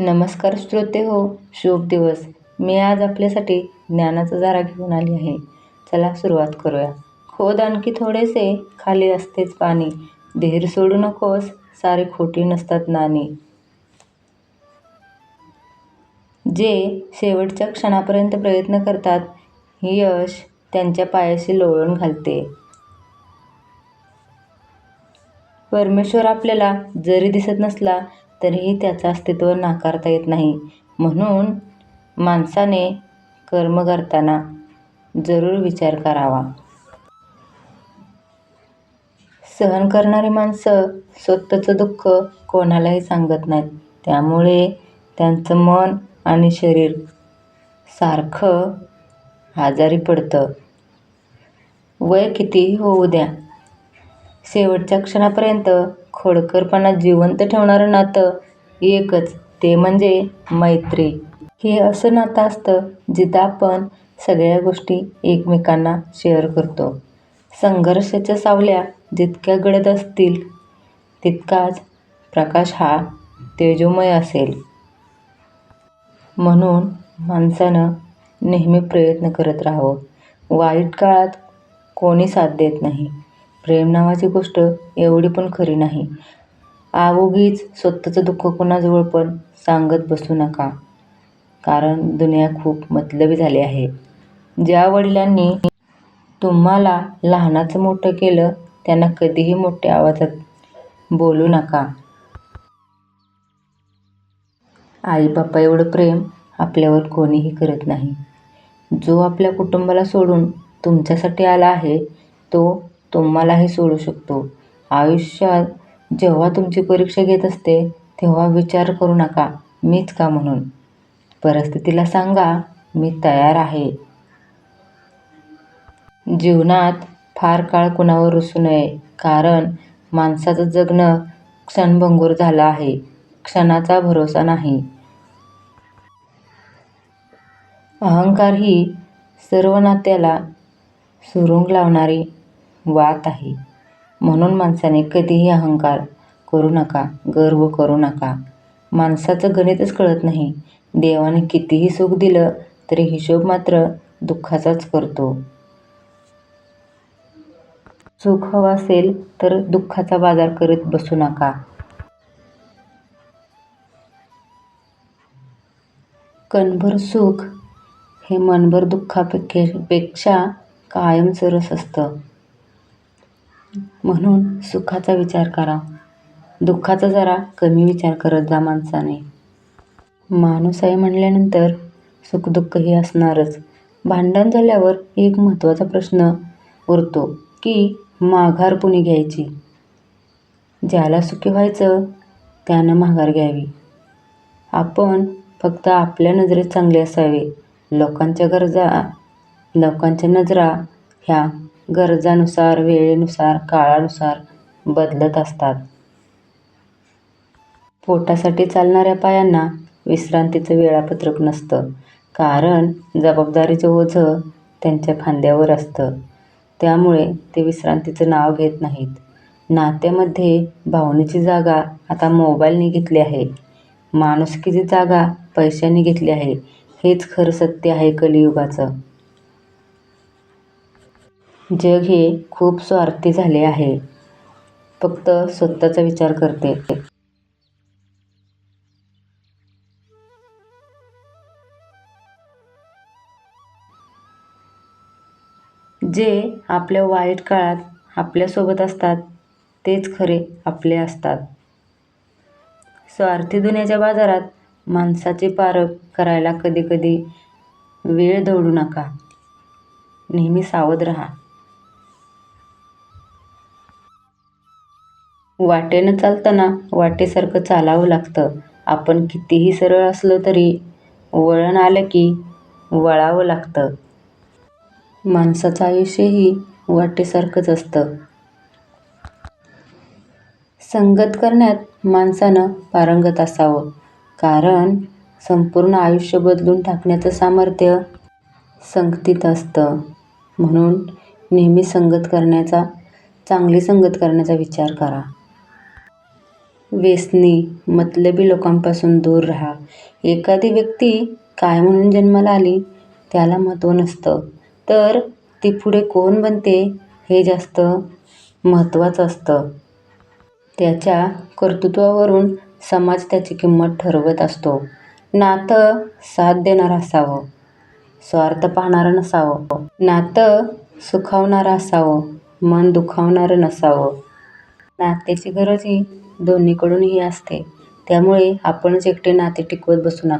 नमस्कार श्रोते हो शुभ दिवस. मी आज आपल्यासाठी ज्ञानाचा जारा घेऊन आली आहे. चला सुरुवात करूया. खोद आणखी थोडेसे खाली असतेच पाणी. धीर सोडू नकोस सारे खोटी नसतात नाणी. जे शेवटच्या क्षणापर्यंत प्रयत्न करतात यश त्यांच्या पायाशी लोळून घालते. परमेश्वर आपल्याला जरी दिसत नसला तरीही त्याचं अस्तित्व नाकारता येत नाही. म्हणून माणसाने कर्म करताना जरूर विचार करावा. सहन करणारी माणसं स्वतःचं दुःख कोणालाही सांगत नाहीत. त्यामुळे त्यांचं मन आणि शरीर सारखं आजारी पडतं. वय कितीही होऊ द्या. शेवटच्या क्षणापर्यंत खोडकरपणा जिवंत ठेवणारं नातं एकच ते म्हणजे मैत्री. हे असं नातं असतं जिथं आपण सगळ्या गोष्टी एकमेकांना शेअर करतो. संघर्षाच्या सावल्या जितक्या गडद असतील तितकाच प्रकाश हा तेजोमय असेल. म्हणून माणसानं नेहमी प्रयत्न करत राहावं. वाईट काळात कोणी साथ देत नाही. प्रेम नावाची गोष्ट एवढी पण खरी नाही. आवोगीच स्वतःचं दुःख कोणाजवळ पण सांगत बसू नका. कारण दुनिया खूप मतलबी झाली आहे. ज्या वडिलांनी तुम्हाला लहानाचं मोठं केलं त्यांना कधीही मोठ्या आवाजात बोलू नका. आई बाप्पा एवढं प्रेम आपल्यावर कोणीही करत नाही. जो आपल्या कुटुंबाला सोडून तुमच्यासाठी आला आहे तो तुम्हालाही सोडू शकतो. आयुष्यात जेव्हा तुमची परीक्षा घेत असते तेव्हा विचार करू नका मीच का म्हणून. परिस्थितीला सांगा मी तयार आहे. जीवनात फार काळ कुणावर रुसू नये कारण माणसाचं जगणं क्षणभंगूर झालं आहे क्षणाचा भरोसा नाही. अहंकार ही सर्व नात्याला सुरुंग लावणारी वात आहे. म्हणून माणसाने कधीही अहंकार करू नका गर्व करू नका. माणसाचं गणितच कळत नाही. देवाने कितीही सुख दिलं तरी हिशोब मात्र दुःखाचाच करतो. सुख हवं असेल तर दुःखाचा बाजार करत बसू नका. कणभर सुख हे मनभर दुःखापेक्षा कायम सरस असतं. म्हणून सुखाचा विचार करा. दुःखाचा जरा कमी विचार करत जा माणसाने. माणूस आहे म्हणल्यानंतर सुखदुःख हे असणारच. भांडण झाल्यावर एक महत्त्वाचा प्रश्न उरतो की माघार कुणी घ्यायची? ज्याला सुखी व्हायचं त्यानं माघार घ्यावी. आपण फक्त आपल्या नजरेत चांगले असावे. लोकांच्या गरजा लोकांच्या नजरा ह्या गरजानुसार वेळेनुसार काळानुसार बदलत असतात. पोटासाठी चालणाऱ्या पायांना विश्रांतीचं वेळापत्रक नसतं. कारण जबाबदारीचं ओझं त्यांच्या खांद्यावर असतं. त्यामुळे ते विश्रांतीचं नाव घेत नाहीत. नात्यामध्ये भावनेची जागा आता मोबाईलने घेतली आहे. माणुसकीची जागा पैशाने घेतली आहे. हेच खरं सत्य आहे कलियुगाचं. जग हे खूप स्वार्थी झाले आहे. फक्त स्वतःचा विचार करते. जे आपल्या वाईट काळात आपल्यासोबत असतात तेच खरे आपले असतात. स्वार्थी दुनियाच्या बाजारात माणसाचे पारख करायला कधी कधी वेळ दौडू नका. नेहमी सावध राहा. वाटेनं चालताना वाटेसारखं चालावं लागतं. आपण कितीही सरळ असलो तरी वळण आलं की वळावं लागतं. माणसाचं आयुष्यही वाटेसारखंच असतं. संगत करण्यात माणसानं पारंगत असावं. कारण संपूर्ण आयुष्य बदलून टाकण्याचं सामर्थ्य संगतीत असतं. म्हणून नेहमी संगत करण्याचा चांगली संगत करण्याचा विचार करा. व्यसनी मतलबी लोकांपासून दूर राहा. एखादी व्यक्ती काय म्हणून जन्माला आली त्याला महत्त्व नसतं. तर ती पुढे कोण बनते हे जास्त महत्त्वाचं असतं. त्याच्या कर्तृत्वावरून समाज त्याची किंमत ठरवत असतो. नातं साथ देणारं असावं. स्वार्थ पाहणारं नसावं. नातं सुखावणारं असावं. मन दुखावणारं नसावं. नात्याची गरज ही दोन्हीकडून ही असते. त्यामुळे आपणच एकटे नाते टिकवत बसू नका.